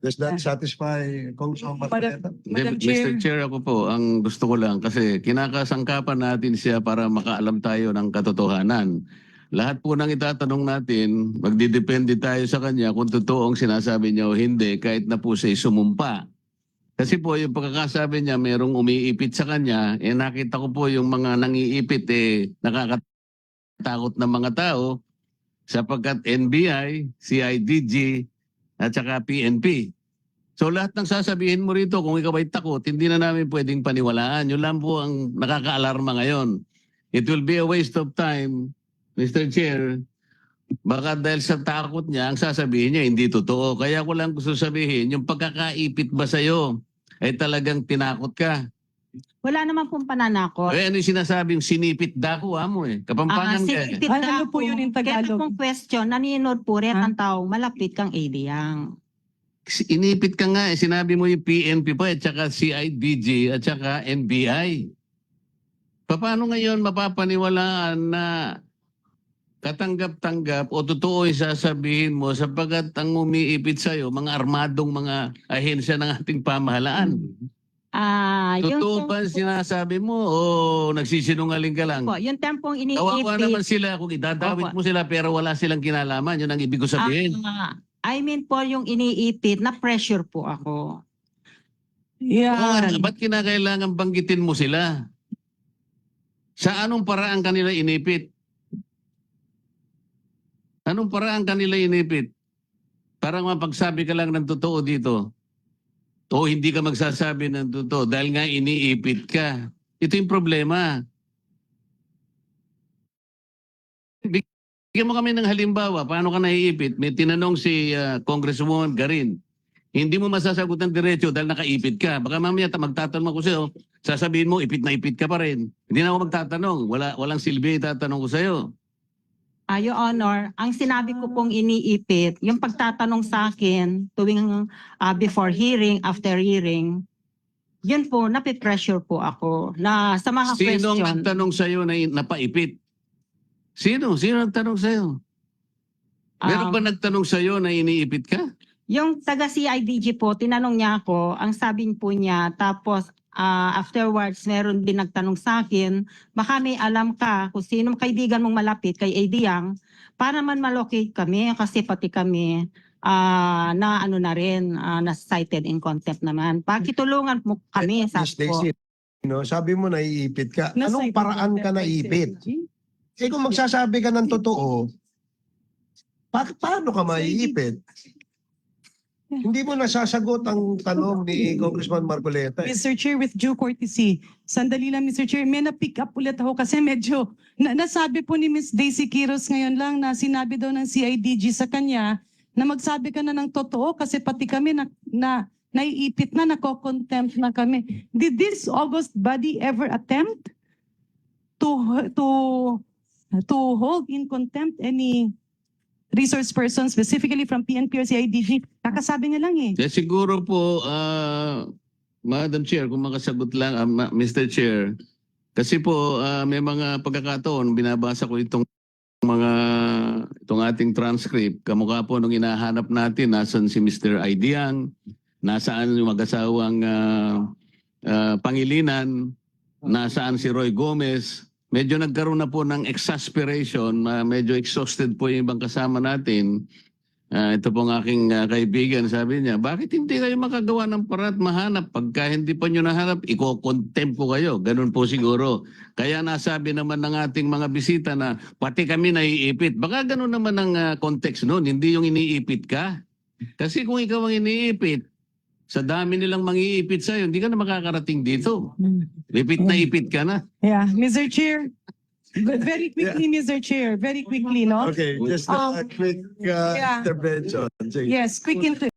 Does that satisfy Congressman Marcoleta? Madam Hindi, Mr. Chair. Chair, ako po, ang gusto ko lang kasi kinakasangkapan natin siya para makaalam tayo ng katotohanan. Lahat po nang itatanong natin, magdidepende tayo sa kanya kung totoo ang sinasabi niya o hindi kahit na po siya sumumpa. Kasi po yung pagkakasabi niya merong umiipit sa kanya, eh nakita ko po yung mga nangiipit eh nakakatakot na mga tao sapagkat NBI, CIDG at saka PNP. So lahat ng sasabihin mo rito, kung ikaw ay takot, hindi na namin pwedeng paniwalaan. Yun lang po ang nakakaalarma ngayon. It will be a waste of time, Mr. Chair. Baka dahil sa takot niya, ang sasabihin niya hindi totoo. Kaya ko lang gusto sabihin, yung pagkakaipit ba sa'yo ay talagang tinakot ka. Wala naman pong pananakot. Eh ano yung sinasabing sinipit dako mo eh. Ah, Kapampangan ka eh. sinipit Ano na po yun in Kaya Tagalog? pong question, naninod po rin Ha? ang taong malapit kang aliyang. Inipit ka nga eh. Sinabi mo yung PNP pa at saka CIDG at saka NBI. Paano ngayon mapapaniwalaan na katanggap-tanggap o totoo yung sasabihin mo sapagkat ang umiipit sa'yo, mga armadong mga ahensya ng ating pamahalaan. Ah, yung Totoo ba ang sinasabi mo o nagsisinungaling ka lang? po, yung tempong Kawawa naman iniipit. sila kung idadawit Opo. mo sila pero wala silang kinalaman. Yun ang ibig ko sabihin. Ah, I mean po yung iniipit na pressure po ako. Yeah. Oo nga, ba't kinakailangan banggitin mo sila? Sa anong paraan kanila inipit? Anong paraan kanila inipit? Parang mapagsabi ka lang ng totoo dito. O hindi ka magsasabi ng totoo dahil nga iniipit ka. Ito yung problema. Bigyan mo kami ng halimbawa. Paano ka naiipit? May tinanong si ah, Congresswoman Garin. Hindi mo masasagot ng diretso dahil nakaipit ka. Baka mamaya ta- magtatanong ako sa'yo, sasabihin mo, ipit na ipit ka pa rin. Hindi na ako magtatanong. Wala, walang silbi itatanong ko sa'yo. Ah, Your Honor, ang sinabi ko pong iniipit, yung pagtatanong sa akin tuwing ah, before hearing, after hearing, yun po, napipressure po ako na sa mga Sino ang question. nagtanong sa'yo na napaipit? Sino? Sino nagtanong sa'yo? Meron Ah, ba nagtanong sa'yo na iniipit ka? Yung taga CIDG po, tinanong niya ako, ang sabi po niya, tapos ah, afterwards meron din nagtanong sa akin, baka may alam ka kung sino kaibigan mong malapit kay AD Yang, para man malocate kami kasi pati kami ah, na ano na rin, ah, na cited in contempt naman. Pakitulungan mo kami, Miss sabi ko. No, sabi mo naiipit ka. Nasa Anong paraan ka naipit? Eh kung magsasabi ka ng totoo, pa- paano ka maiipit? Hindi mo nasasagot ang tanong ni Congressman Marcoleta. Mr. Chair, with due courtesy, sandali lang Mr. Chair, may na-pick up ulit ako kasi medyo, na, nasabi po ni Miss Daisy Quiros ngayon lang na sinabi daw ng CIDG sa kanya na magsabi ka na ng totoo kasi pati kami na, na naiipit na, nako-contempt na kami. Did this August body ever attempt to, to, to hold in contempt any resource person specifically from PNP or CIDG? Kakasabi niya lang eh. Eh, siguro po, ah, Madam Chair, kung makasagot lang, ah, Mr. Chair, kasi po ah, may mga pagkakataon, binabasa ko itong mga itong ating transcript. Kamukha po nung hinahanap natin, nasan si Mr. Aidiang, nasaan yung mag-asawang ah, ah, Pangilinan, nasaan si Roy Gomez. Medyo nagkaroon na po ng exasperation, ah, medyo exhausted po yung ibang kasama natin. Ah, ito pong aking ah, kaibigan, sabi niya, bakit hindi kayo makagawa ng parat mahanap? Pagka hindi pa nyo nahanap, iko-contempt ko kayo. Ganun po siguro. Kaya nasabi naman ng ating mga bisita na pati kami naiipit. Baka ganun naman ang ah, context noon, hindi yung iniipit ka. Kasi kung ikaw ang iniipit, sa dami nilang mangiipit sa'yo, hindi ka na makakarating dito. Ipit na ipit ka na. Yeah, Mr. Chair. Very quickly, Mr. Chair. Very quickly, no? Okay, just Um, a quick uh, yeah. intervention. Yes, quick into